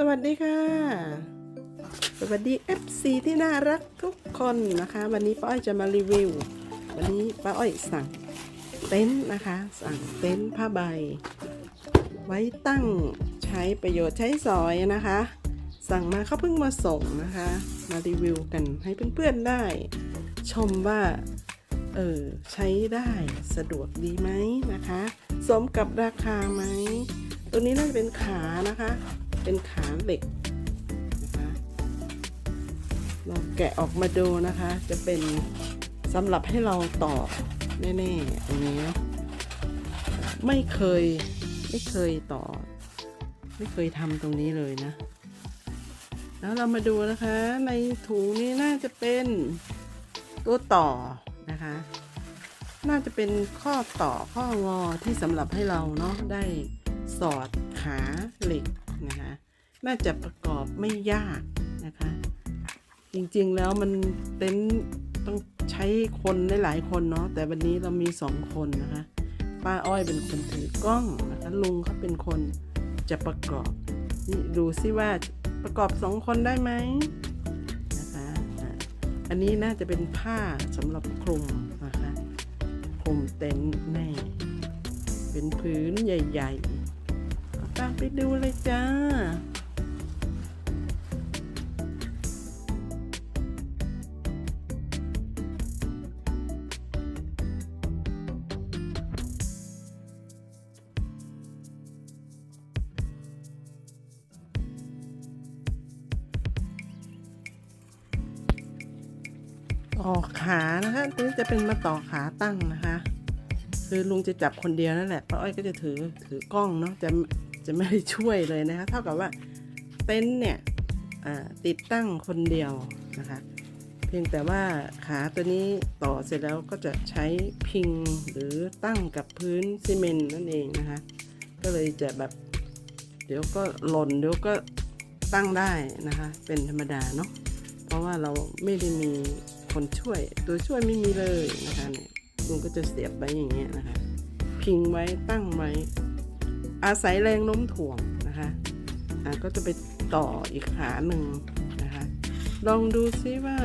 สวัสดีค่ะ สวัสดี FC ที่น่ารักทุกคนนะคะ วันนี้ป้าอ้อยจะมารีวิว วันนี้ป้าอ้อยสั่งเต็นท์นะคะ สั่งเต็นท์ผ้าใบ ไว้ตั้งใช้ประโยชน์ใช้สอยนะคะ สั่งมาเขาเพิ่งมาส่งนะคะ มารีวิวกันให้เพื่อนๆได้ ชมว่าเออใช้ได้สะดวกดีไหมนะคะ สมกับราคาไหม ตัวนี้น่าจะเป็นขานะคะ เป็นขาเหล็กนะคะลองแกะออกมาดูนะคะ จะเป็นสำหรับให้เราต่อแน่ๆตรงนี้นะไม่เคยไม่เคยต่อ ไม่เคยทำตรงนี้เลยนะ แล้วเรามาดูนะคะในถุงนี้น่าจะเป็นตัวต่อนะคะ น่าจะเป็นข้อต่อข้องอที่สำหรับให้เราเนาะได้สอดขาเหล็ก นะคะน่าจะประกอบไม่ยากนะคะ จริงๆแล้วมันเต็นท์ต้องใช้คนได้หลายคนเนาะแต่วันนี้เรามีสองคนนะคะป้าอ้อยเป็นคนถือกล้องนะคะลุงเขาเป็นคนจะประกอบนี่ดูซิว่าประกอบสองคนได้ไหมนะคะอันนี้น่าจะเป็นผ้าสำหรับคลุมนะคะคลุมเต็นท์แน่เป็นพื้นใหญ่ ๆ ตามไปดูเลยจ้าต่อขานะคะตัวนี้จะเป็นมาต่อขาตั้งนะคะ คือลุงจะจับคนเดียวนั่นแหละป้าอ้อยก็จะถือถือกล้องเนาะจะ จะไม่ได้ช่วยเลยนะคะ เท่ากับว่าเต็นท์เนี่ยติดตั้งคนเดียวนะคะ เพียงแต่ว่าขาตัวนี้ต่อเสร็จแล้วก็จะใช้พิงหรือตั้งกับพื้นซีเมนต์นั่นเองนะคะ ก็เลยจะแบบเดี๋ยวก็หล่นเดี๋ยวก็ตั้งได้นะคะ เป็นธรรมดาเนาะเพราะว่าเราไม่ได้มีคนช่วยตัวช่วยไม่มีเลยนะคะเนี่ยลุงก็จะเสียบไว้อย่างเงี้ยนะคะ พิงไว้ตั้งไว้ อาศัยแรงโน้มถ่วงนะคะะก็จะไปต่ออีกขาหนึ่งนะคะ ลองดูซิว่า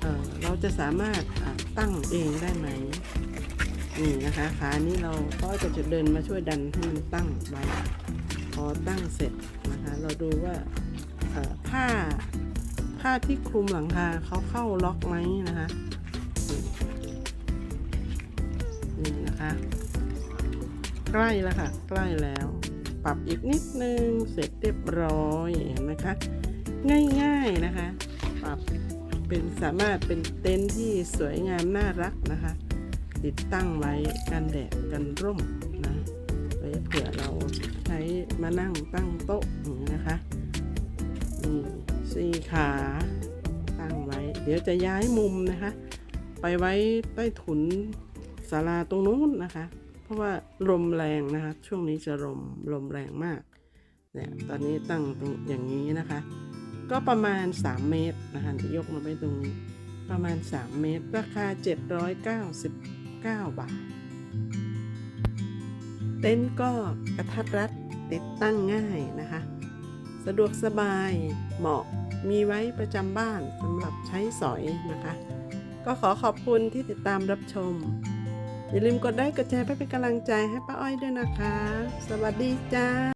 เเราจะสามารถตั้งเองได้ไหมนี่นะคะขานี้เราก็จะจะเดินมาช่วยดันให้มันตั้งไว้พอตั้งเสร็จนะคะ เราดูว่าผ้าผ้าที่คลุมหลังคาเขาเข้าล็อกไหมนะคะนี่นะคะ ใกล้แล้วค่ะ ใกล้แล้ว ปรับอีกนิดนึง เสร็จเรียบร้อยเห็นไหมคะ ง่ายๆนะคะ ปรับเป็นสามารถเป็นเต็นท์ที่สวยงามน่ารักนะคะ ติดตั้งไว้กันแดดกันร่มนะไว้เผื่อเราใช้มานั่งตั้งโต๊ะอย่างนี้นะคะนี่สี่ขาตั้งไว้ เดี๋ยวจะย้ายมุมนะคะ ไปไว้ใต้ถุนศาลาตรงนู้นนะคะ ราะว่าลมแรงนะคะ ช่วงนี้จะลมลมแรงมากเนี่ยตอนนี้ตั้งตรงอย่างนี้นะคะ ก็ประมาณ 3 เมตรนะคะจะยกมาไว้ตรงนี้ประมาณ 3 เมตร ราคา 799 บาท เต็นท์ก็กระทัดรัดติดตั้งง่ายนะคะ สะดวกสบายเหมาะมีไว้ประจำบ้านสำหรับใช้สอยนะคะ ก็ขอขอบคุณที่ติดตามรับชม อย่าลืมกดไลค์กดแชร์เพื่อเป็นกำลังใจให้ป้าอ้อยด้วยนะคะ สวัสดีจ้า